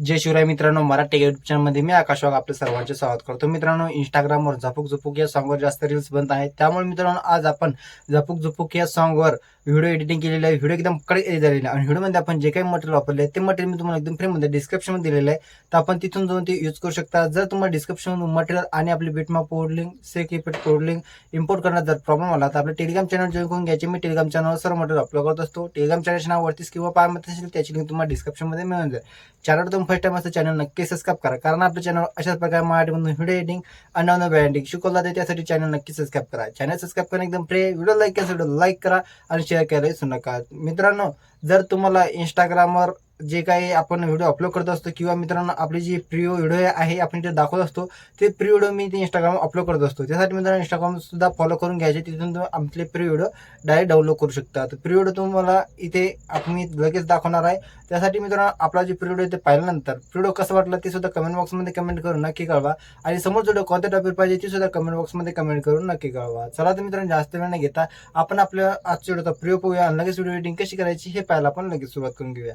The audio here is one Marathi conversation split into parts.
जय शिवराय मित्रांनो मराठी युट्यूब चॅनलमध्ये मी आकाश वाघ आपलं सर्वांचे स्वागत करतो. मित्रांनो इंस्टाग्रामवर झपूक झुपूक या सॉंगवर जास्त रील्स बनत आहेत. त्यामुळे मित्रांनो आज आपण झपूक झुपूक या सॉंगवर व्हिडिओ एडिटिंग केलेलं आहे. व्हिडिओ एकदम कडक झालेला आहे. आणि व्हिडिओमध्ये आपण जे काही मटेरियल वापरले आहे ते मटेरियल मी तुम्हाला एकदम फ्रीमध्ये डिस्क्रिप्शनमध्ये दिलेलं आहे. तर आपण तिथून जाऊन ते यूज करू शकता. जर तुम्हाला डिस्क्रिप्शन मटेरियल आणि आपली बिटमा कोडलिंग सेक इफेक्ट कोडलिंग इम्पोर्ट करण्यात जर प्रॉब्लेम आला तर आपलं टेलिग्राम चॅनल जॉईन करून घ्यायचे. मी टेलिग्राम चॅनलवर सर्व मटेरियल अपलोड करत असतो. टेलिग्राम चॅनलच्या नावावरतीच किंवा पाहायमध्ये असेल त्याची लिंक तुम्हाला डिस्क्रिप्शनमध्ये मिळून जाईल. चॅनल तुम्ही फर्स्ट टाइम असं चॅनल नक्की सबस्क्राईब करा. कारण आपल्या चॅनल अशाच प्रकारे मराठीमधून व्हिडिओ एडिटिंग आणि नव्या ब्रँडिंग शिकवला जाते त्यासाठी चॅनल नक्की सबस्क्राईब करा. चॅनल सबस्क्राईब करा एकदम फ्री व्हिडिओ लाईक केला व्हिडिओ लाईक करा आणि शेअर करायला विसरू नका. मित्रांनो जर तुम्हाला इंस्टाग्रामवर जे काही आपण व्हिडिओ अपलोड करत असतो किंवा मित्रांनो आपली जी प्री व्हिडिओ आहे आपण ते दाखवत असतो ते प्री व्हिडिओ मी ते इंस्टाग्राम अपलोड करत असतो. त्यासाठी मित्रांनो इंस्टाग्राम सुद्धा फॉलो करून घ्यायचे तिथून तुम्ही आपले प्री व्हिडिओ डायरेक्ट डाउनलोड करू शकता. तर प्री व्हिडिओ तुम्हाला इथे आपण मी लगेच दाखवणार आहे. त्यासाठी मित्रांनो आपला जे प्री व्हिडिओ ते पाहिल्यानंतर प्री व्हिडिओ कसं वाटलं ते सुद्धा कमेंट बॉक्समध्ये कमेंट करून नक्की कळवा. आणि समोर व्हिडिओ कोणत्या टॉपिक पाहिजे ते सुद्धा कमेंट बॉक्समध्ये कमेंट करून नक्की कळवा. चला तर मित्रांनो जास्त वेळ न घेता आपण आपल्या आजच्या व्हिडिओचा प्रिय पाहूया. लगेच व्हिडिओ एडिटिंग कशी करायची हे पाहायला आपण लगेच सुरुवात करून घेऊया.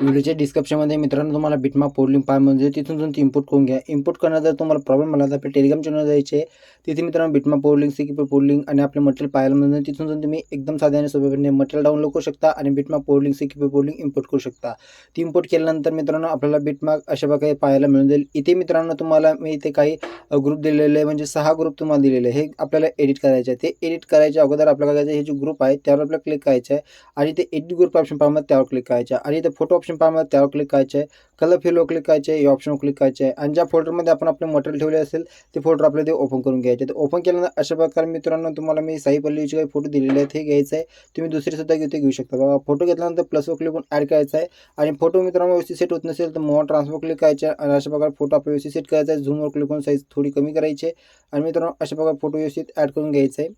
व्हिडिओच्या डिस्क्रिप्शनमध्ये मित्रांनो तुम्हाला बिटमा पोर्लिंग पाय म्हणजे तिथून तुम्ही इम्पोर्ट करून घ्या. इम्पोर्ट करण्यात जर तुम्हाला प्रॉब्लेम आला तर आपल्या टेलिग्राम चॅनल जायचे तिथे मित्रांनो बिटमा पोर्लिंग पोड पोर्लिंग आणि आपले मटेरियल पाहायला म्हणजे तिथून जाऊन तुम्ही एकदम साध्या आणि सोप्यापणे मटेरियल डाउनलोड करू शकता आणि बिटमा पोड लिंक सिकीपर पोड लिंक इम्पोर्ट करू शकता. ती इम्पोर्ट केल्यानंतर मित्रांनो आपल्याला बिटमार्क अशा प्रकारे पाहायला मिळून जाईल. इथे मित्रांनो तुम्हाला मी इथे काही ग्रुप दिलेले आहे म्हणजे सहा ग्रुप तुम्हाला दिलेले आहे. हे आपल्याला एडिट करायचे आहे. ते एडिट करायच्या अगोदर आपल्याला करायचं हे जे ग्रुप आहे त्यावर आपल्याला क्लिक करायचं आहे. आणि ते एडिट ग्रुप ऑप्शन पाहामध्ये त्यावर क्लिक करायचं आणि ते फोटो ऑप्शन पाहामध्ये त्यावर क्लिक करायचं आहे कलर फिलवर क्लिक करायचे आहे या ऑप्शनवर क्लिक करायचे आहे आणि ज्या फोल्डरमध्ये आपण आपले मटेरियल ठेवले असेल ते फोल्डर आपल्याला ते ओपन करून घ्यायचे. तर ओपन केल्यानंतर अशा प्रकारे मित्रांनो तुम्हाला मी साई पल्लीचे काही फोटो दिलेले आहेत हे घ्यायचं आहे तुम्ही दुसरे सुद्धा घेऊ घेऊ शकता. बघा फोटो घेतल्यानंतर प्लसवर क्लिक करून ॲड करायचा आहे आणि फोटो मित्रांनो व्यवस्थित सेट होत नसेल तर मोहा ट्रान्सफर क्लिक करायचे. आणि अशा प्रकारे फोटो आपल्या व्यवस्थित सेट करायचा आहे झूमवर क्लिक करून साईज थोडी कमी करायची आहे. आणि मित्रांनो अशा प्रकारे फोटो व्यवस्थित ॲड करून घ्यायचं आहे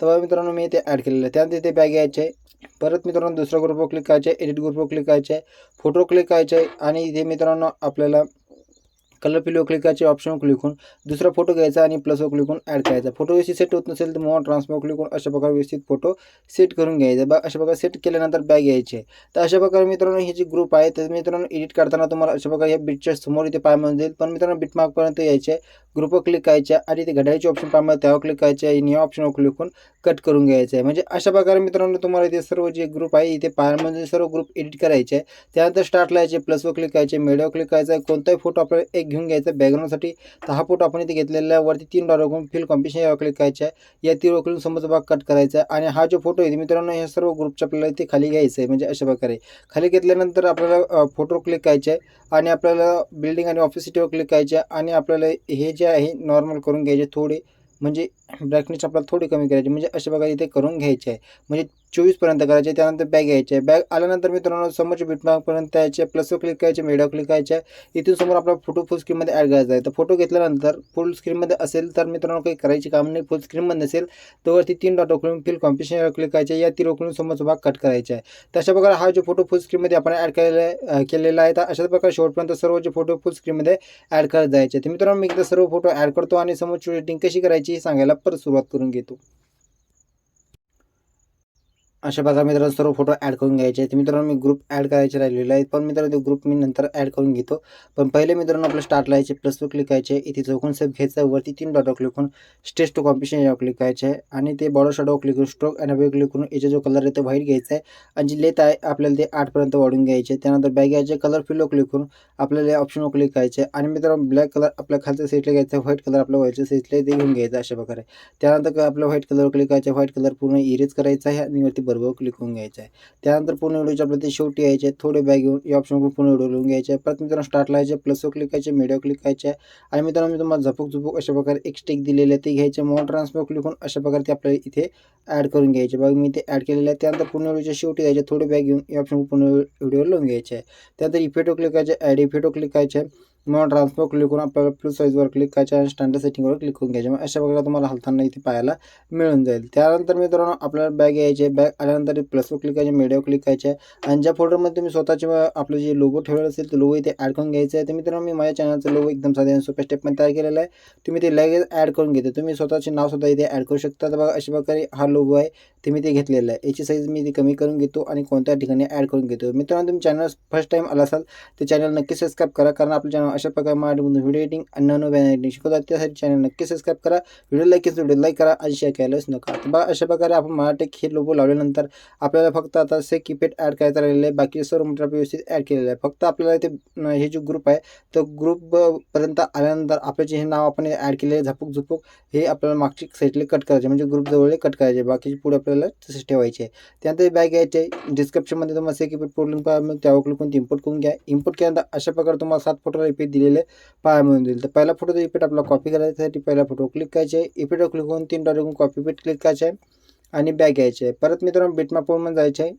तर बघा मित्रांनो मी ते ॲड केलेलं आहे. त्यानंतर ते बॅग यायचे आहे परत मित्रांनो दुसऱ्या ग्रुपवर क्लिक करायचे. आहे एडिट ग्रुपवर क्लिक करायचे. आहे फोटो क्लिक करायचे. आहे आणि इथे मित्रांनो आपल्याला कलर पिलो क्लिक करायचे ऑप्शन क्लिक करून दुसरा फोटो घ्यायचा आणि प्लसवर क्लिक करून ॲड करायचा. फोटो व्यवस्थित सेट होत नसेल तर मग ट्रान्सफर क्लिक करून अशा प्रकारे व्यवस्थित फोटो सेट करून घ्यायचा. बा अशा प्रकारे सेट केल्यानंतर बॅग घ्यायची तर अशा प्रकारे मित्रांनो हे जे ग्रुप आहे तर मित्रांनो एडिट करताना तुम्हाला अशा प्रकारे या बीटच्या समोर इथे पाय म्हणून जाईल. पण मित्रांनो बीटमार्कपर्यंत यायचे. ग्रुपवर क्लिक करायचे आणि ते घड्याळीचे ऑप्शन पाहिजे त्यावर क्लिक करायचे आणि या ऑप्शनवर क्लिक करून कट करून घ्यायचं. आहे म्हणजे अशा प्रकारे मित्रांनो तुम्हाला इथे सर्व जे ग्रुप आहे इथे पायामध्ये सर्व ग्रुप एडिट करायचे. आहे त्यानंतर स्टार्टला यायचे. प्लसवर क्लिक करायचे. मेडियावर क्लिक करायचं. आहे कोणताही फोटो आपल्याला एक घेऊन घ्यायचा. बॅकग्राऊंडसाठी तर हा फोटो आपण इथे घेतलेला आहे. वरती तीन डॉलर करून फिल कॉम्पिटिशन यावर क्लिक करायचं आहे. या तीन क्लिक समोरचा भाग कट करायचा आहे. आणि हा जो फोटो आहे मित्रांनो या सर्व ग्रुपच्या आपल्याला इथे खाली घ्यायचं आहे. म्हणजे अशा प्रकारे. खाली घेतल्यानंतर आपल्याला फोटो क्लिक करायचे आहे. आणि आपल्याला बिल्डिंग आणि ऑफिस सिटीवर क्लिक करायचे आहे. आणि आपल्याला हे जे आहे नॉर्मल करून घ्यायचे थोडे. म्हणजे ब्रॅकनेस आपल्याला थोडी कमी करायची. म्हणजे अशा प्रकारे इथे करून घ्यायचे आहे. म्हणजे चोवीसपर्यंत करायचे त्यानंतर बॅग घ्यायचे आहे. बॅग आल्यानंतर मित्रांनो समोरच्या बिटमार्कपर्यंत यायचे प्लसवर क्लिक करायचे मेडिओ क्लिक करायचे. आहे इथून समोर आपला फोटो फुल स्क्रीनमध्ये ॲड करायचा आहे. तर फोटो घेतल्यानंतर फुल स्क्रीनमध्ये असेल तर मित्रांनो काही करायची काम नाही. फुल स्क्रीनमध्ये नसेल तर वरती तीन डॉट उकळून फिल कॉम्पिटिशनवर क्लिक करायचे. या तीन उकळून समोरचा भाग कट करायचा आहे. तशा प्रकारे हा जो फोटो फुल स्क्रीनमध्ये आपण ॲड केलेला केलेला आहे तर अशाच प्रकारे शेवटपर्यंत सर्व जे फोटो फुल स्क्रीनमध्ये ॲड करत जायचे तर मित्रांनो मी एकदा सर्व फोटो ॲड करतो आणि समोरची एडिटिंग कशी करायची हे सांगायला परत सुरुवात करून घेतो. अशा प्रकारे मित्रांनो सर्व फोटो ॲड करून घ्यायचे आहेत. मित्रांनो मी ग्रुप ॲड करायचे राहिलेले आहेत. पण मित्रांनो ते ग्रुप मी नंतर ॲड करून घेतो. पण पहिले मित्रांनो आपलं स्टार्ट लावायचे प्लसवर क्लिक करायचे. इथे चौकून सेफ घ्यायचा. वरती तीन डॉटवर क्लिक करून स्टेज टू कॉम्पिटिशन यावर क्लिक करायचे. आहे आणि ते बॉर्डर शॅडो क्लिक करून स्ट्रोक आणि क्लिक करून याचा जो कलर आहे तो व्हाईट घ्यायचा आहे. आणि जी लेत आहे आपल्याला ते आठपर्यंत वाढून घ्यायचे. त्यानंतर बॅग घ्यायचे कलर फिलो क्लिक करून आपल्याला ऑप्शनवर क्लिक करायचे. आणि मित्रांनो ब्लॅक कलर आपल्या खालच्या साईडला घ्यायचा. व्हाईट कलर आपल्या व्हाईटच्या साईडला ते घेऊन घ्यायचं अशा प्रकारे. त्यानंतर आपल्या व्हाईट कलर क्लिक करायचं. व्हाईट कलर पूर्ण इरेज करायचा आहे. आणि वरती बरोबर क्लिक करून घ्यायचं आहे. त्यानंतर पूर्ण व्हिडिओच्या आपल्याला ते शेवटी यायचे आहे थोडे बॅग घेऊन या ऑप्शनवर पूर्ण व्हिडिओ लिहून घ्यायचे आहे परत मित्रांनो स्टार्टला यायचे प्लसवर क्लिक करायचे मीडियावर क्लिक करायचे आहे. आणि मित्रांनो मी तुम्हाला झपूक झुपक अशा प्रकारे एक स्टिक दिलेले आहे. ते घ्यायचे मॉल ट्रान्सफर क्लिक करून अशा प्रकारे ते आपल्याला इथे ॲड करून घ्यायचे बघ मी ते ॲड केलेलं आहे. त्यानंतर पूर्ण व्हिडिओच्या शेवटी यायचे थोडे बॅग घेऊन या ऑप्शनवर पूर्ण व्हिडिओ लिहून घ्यायचे आहे. त्यानंतर इफेटो क्लिक करायचे ॲड इफेटो क्लिक करायचे मग ट्रान्सफर क्लिक करून आपल्याला प्लस साईजवर क्लिक करायच्या आणि स्टँडर्ड सेटिंगवर क्लिक करून घ्यायचे मग अशा प्रकारे तुम्हाला हलताना इथे पाहायला मिळून जाईल. त्यानंतर मित्रांनो आपल्याला बॅग यायचे बॅग आल्यानंतर प्लसवर क्लिक करायचे मीडियावर क्लिक करायचे आणि ज्या फोटोमध्ये तुम्ही स्वतःचे आपलं जे लोगो ठेवलेलं असेल ते लोगो इथे ॲड करून घ्यायचं आहे. तर मित्रांनो मी माझ्या चॅनलचं लोगो एकदम साध्या आणि सोप्या स्टेपमध्ये तयार केलेला आहे. तुम्ही ते लगेच ॲड करून घेते. तुम्ही स्वतःचे नाव सुद्धा इथे ॲड करू शकता. तर बघा अशा प्रकारे हा लोगो आहे. ते मी ते घेतलेलं आहे. याची साईज मी इथे कमी करून घेतो आणि कोणत्या ठिकाणी ॲड करून घेतो. मित्रांनो तुम्ही चॅनल फर्स्ट टाईम आला असाल ते चॅनल नक्की सबस्क्राईब करा. कारण आपलं चॅनल अशा प्रकारे मराठीमधून व्हिडिओ एडिटिंग अन्नानो नवीन एडिटिंग शिकवतात. त्यासाठी चॅनल नक्की सबस्क्राईब करा. व्हिडिओ लाईक केलं व्हिडिओ लाईक करा आणि शेअर करायलाच नका. तर अशा प्रकारे आपण मराठी हे लोगो लावल्यानंतर आपल्याला फक्त आता से कीपॅड ॲड करायचा राहिलेलं आहे. बाकी सर्व मोठ्या व्यवस्थित ॲड केलेलं आहे. फक्त आपल्याला ते हे जो ग्रुप आहे तो ग्रुपपर्यंत आल्यानंतर आपले जे हे नाव आपण ॲड केलेले आहे झपुक झुपूक हे आपल्याला मागची साईडले कट करायचे. म्हणजे ग्रुप जवळ कट करायचे. बाकीचे पुढे आपल्याला तसेच ठेवायचे. त्यानंतर बॅग घ्यायचे डिस्क्रिप्शनमध्ये तुम्हाला से कीपॅड पोर्टलिंग पाहा मग त्यावर क्लिक करून इम्पोर्ट करून घ्या. इम्पोर्ट केल्यानंतर अशा प्रकारे तुम्हाला सात फोटोला इफेक्ट दिलेले पाहायला मिळून जाईल. तर पहिला फोटोचा इफेक्ट आपला कॉपी करायचा त्यासाठी पहिला फोटो क्लिक करायचे इफेक्टवर क्लिक करून तीन डॉट कॉपी पेट क्लिक करायचे आहे आणि बॅग घ्यायचे आहे. परत मित्रांनो बिटमॅप जायचं जायचे आहे.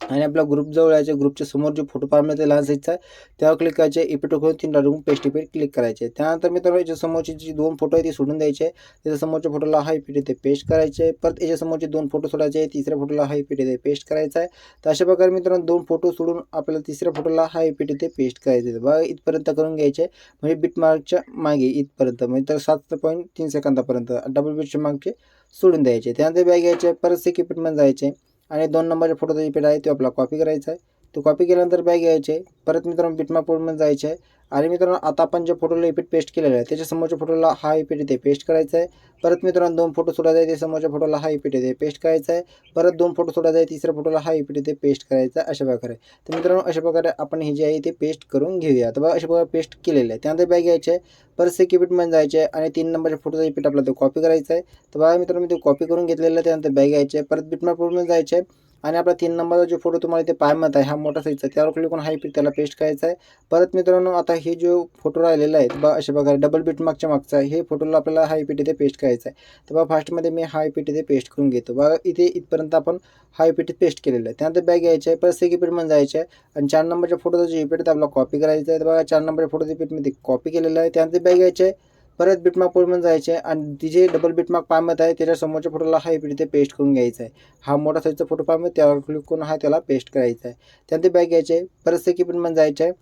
आणि आपला ग्रुप जवळ यायचे ग्रुपच्या समोर जे फोटो पाहिजे ते लहान साईजचा आहे त्यावर क्लिक करायचे इफेक्ट करून तीन डॉट पेस्ट इफेक्ट क्लिक करायचे. त्यानंतर मित्रांनो याच्या समोरचे जे दोन फोटो आहे ते सोडून द्यायचे. त्याच्या समोरच्या फोटोला हा इपिट इथे पेस्ट करायचे. परत याच्या समोरचे दोन फोटो सोडायचे तिसऱ्या फोटोला हा इपिट इथे पेस्ट करायचा आहे. तर अशा प्रकारे मित्रांनो दोन फोटो सोडून आपल्याला तिसऱ्या फोटोला हा इपिट इथे पेस्ट करायचे. आहे. बघा इथपर्यंत करून घ्यायचे. म्हणजे बिट मार्कच्या मागे इथपर्यंत. म्हणजे तर सात पॉईंट तीन सेकंदापर्यंत डबल बीटच्या मागचे सोडून द्यायचे. त्यानंतर बॅग घ्यायचे परत सेक इफेक्टमध्ये जायचे. आणि दोन नंबरच्या फोटोचा इफेक्ट आहे तो आपला कॉपी करायचा आहे. तो कॉपी केल्यानंतर बॅग घ्यायचे परत मित्रांनो बिटमा पोर्टमध्ये जायचे. आहे आणि मित्रांनो आता आपण ज्या फोटोला इफेक्ट पेस्ट केलेला आहे त्याच्यासमोरच्या फोटोला हा इफेक्ट इथे पेस्ट करायचा आहे. परत मित्रांनो दोन फोटो सोडायचा आहे त्या समोरच्या फोटोला हा इफेक्ट इथे पेस्ट करायचा आहे. परत दोन फोटो सोडायचा आहे तिसऱ्या फोटोला हा इफेक्ट इथे पेस्ट करायचा आहे अशा प्रकारे. तर मित्रांनो अशा प्रकारे आपण हे जे आहे ते पेस्ट करून घेऊया. तर बघा अशा प्रकारे पेस्ट केलेलं आहे. त्यानंतर बॅग घ्यायचे आहे परत सेक इफेक्टमध्ये जायचे आहे आणि तीन नंबरच्या फोटोचा इफेक्ट आपला तो कॉपी करायचा आहे. तर बघा मित्रांनो मी ते कॉपी करून घेतलेलं आहे. त्यानंतर बॅग घ्यायचे आहे परत बिटमा पोर्टमध्ये जायचे. आहे आणि आपला तीन नंबरचा जो फोटो तुम्हाला इथे पाय मत आहे हा मोठा साईजचा त्यावर क्लिक करून हा इफेक्ट त्याला पेस्ट करायचा आहे. परत मित्रांनो आता हे जो फोटो राहिलेला आहे बा अशा प्रकारे डबल बीट मागच्या मागचा आहे. हे फोटोला आपल्याला हा इफेक्ट इथे पेस्ट करायचा आहे. तर बघा फास्टमध्ये मी हा इफेक्ट इथे पेस्ट करून घेतो. बघा इथे इथपर्यंत आपण हा इफेक्ट पेस्ट केलेला आहे. त्यानंतर बॅग यायचं आहे परत सेक इफेक्टमध्ये जायचं आहे. आणि चार नंबरच्या फोटोचा जो इफेक्ट आहे आपला कॉपी करायचा आहे. तर बघा चार नंबरच्या फोटोचा इफेक्ट मी कॉपी केलेला आहे. त्यानंतर बॅग यायचं आहे. परत बिटमार्क पोर्टमध्ये जायचे आहे आणि तिचे डबल बिटमार्क पामत आहे त्याच्या समोरच्या फोटोला हा इफेक्ट इथे पेस्ट करून घ्यायचा आहे. हा मोठा साईजचा फोटो पामत त्यावर क्लिक करून हा त्याला पेस्ट करायचा आहे. त्यानंतर बॅग घ्यायचे आहे. परत सेकी इफेक्टमध्ये जायचं आहे.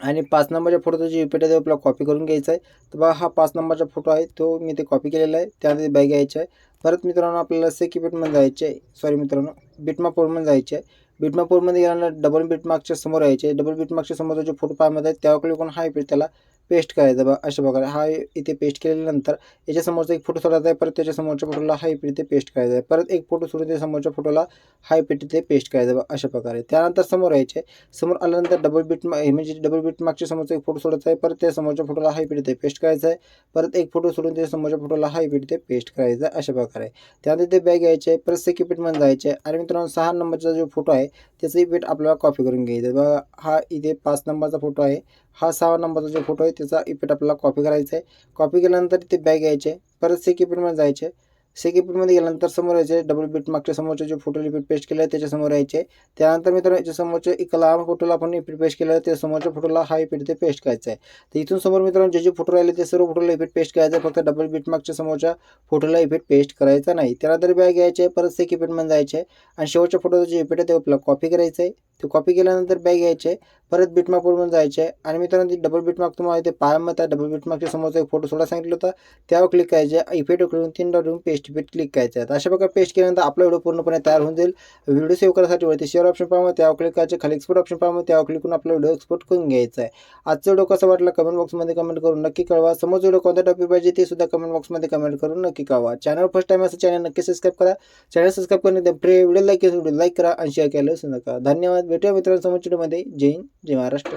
आणि पाच नंबरच्या फोटोचा जो इफेक्ट आहे तो आपल्याला कॉपी करून घ्यायचा आहे. तर बघा हा पाच नंबरचा फोटो आहे तो मी ते कॉपी केलेला आहे. त्यामध्ये बॅग घ्यायचा आहे. परत मित्रांनो आपल्याला सेकी इफेक्टमध्ये जायचे आहे. सॉरी मित्रांनो बिटमार्क पोर्टमध्ये जायचे आहे. बिटमा फोरमध्ये गेल्यानंतर डबल बिटमार्कच्या समोर यायचे. डबल बिटमार्कच्या समोरचा जो फोटो पाहमध्ये आहे त्यावर क्लिक करून हा इफेक्ट त्याला पेस्ट करायचा बघा अशा प्रकारे. हा इथे पेस्ट केल्यानंतर याच्यासमोरचा एक फोटो सोडायचा आहे परत त्याच्या समोरच्या फोटोला हा इफेक्ट इथे पेस्ट करायचा आहे. परत एक फोटो सोडून त्या समोरच्या फोटोला हा इफेक्ट इथे पेस्ट करायचा बघा अशा प्रकारे. त्यानंतर समोर यायचे. समोर आल्यानंतर डबल बीट हे म्हणजे डबल बीट मागच्या समोरचा एक फोटो सोडायचा आहे परत त्या समोरच्या फोटोला हा इफेक्ट इथे पेस्ट करायचा आहे. परत एक फोटो सोडून त्या समोरच्या फोटोला हा इफेक्ट इथे पेस्ट करायचा आहे अशा प्रकारे. त्यानंतर ते बॅग घ्यायचे आहे परत सेक इफेक्टमध्ये जायचे. आणि मित्रांनो सहा नंबरचा जो फोटो आहे त्याचा वेट आपल्याला कॉपी करून घ्यायचं बघा हा इथे पाच नंबरचा फोटो आहे. हा सहा नंबरचा जो फोटो आहे त्याचा इफेक्ट आपल्याला कॉपी करायचा आहे. कॉपी केल्यानंतर ते बॅग यायचे. परत सेक इफेक्टमध्ये जायचे. सेक गेल्यानंतर समोर यायचे डबल बीट मागच्या समोरचे जे फोटो रिपीट पेस्ट केले आहे त्याच्यासमोर यायचे. त्यानंतर मित्रांनो याच्या समोरच्या एक लहान फोटोला आपण रिपीट पेस्ट केलं आहे त्या समोरच्या फोटोला हा रिपीट ते पेस्ट करायचं आहे. तर इथून समोर मित्रांनो जे जे फोटो राहिले ते सर्व फोटोला इफेक्ट पेस्ट करायचं आहे फक्त डबल बीट मागच्या समोरच्या फोटोला इफेक्ट पेस्ट करायचा नाही. त्यानंतर बॅग घ्यायचे परत सेक इफेक्टमध्ये जायचे आणि शेवटच्या फोटोचा जे इफेक्ट आहे ते आपल्याला कॉपी करायचं आहे. ते कॉपी केल्यानंतर बॅग घ्यायचे परत बिटमार्क जायचे. आहे आणि मित्रांनो ते डबल बिटमार्क तुम्हाला इथे पायामध्ये त्या डबल बिटमार्कच्या समोरचा एक फोटो सोडा सांगितलं होता. त्यावर क्लिक करायचे. इफेक्ट करून तीन डॉट पेस्ट पेट क्लिक करायचे. आहे अशा प्रकारे पेस्ट केल्यानंतर आपला व्हिडिओ पूर्णपणे तयार होऊन जाईल. व्हिडिओ सेव्ह करण्यासाठी वरती शेअर ऑप्शन पाहावं त्यावर क्लिक करायचे. खाली एक्सपोर्ट ऑप्शन पाहावं त्यावर क्लिक करून आपला व्हिडिओ एक्सपोर्ट करून घ्यायचा आहे. आजचा व्हिडिओ कसा वाटला कमेंट बॉक्समध्ये कमेंट करून नक्की कळवा. समोर व्हिडिओ कोणत्या टॉपिक पाहिजे ते सुद्धा कमेंट बॉक्समध्ये कमेंट करून नक्की कळवा. चॅनल फर्स्ट टाइम असं चॅनल नक्की सबस्क्राईब करा. चॅनल सबस्क्राईब करणे प्रे व्हिडिओ लाईक व्हिडिओ लाईक करा आणि शेअर केलं नका धन्यवाद. भेटूया मित्रांसमोर समोरच्या व्हिडिओमध्ये. जय हिंद जय महाराष्ट्र.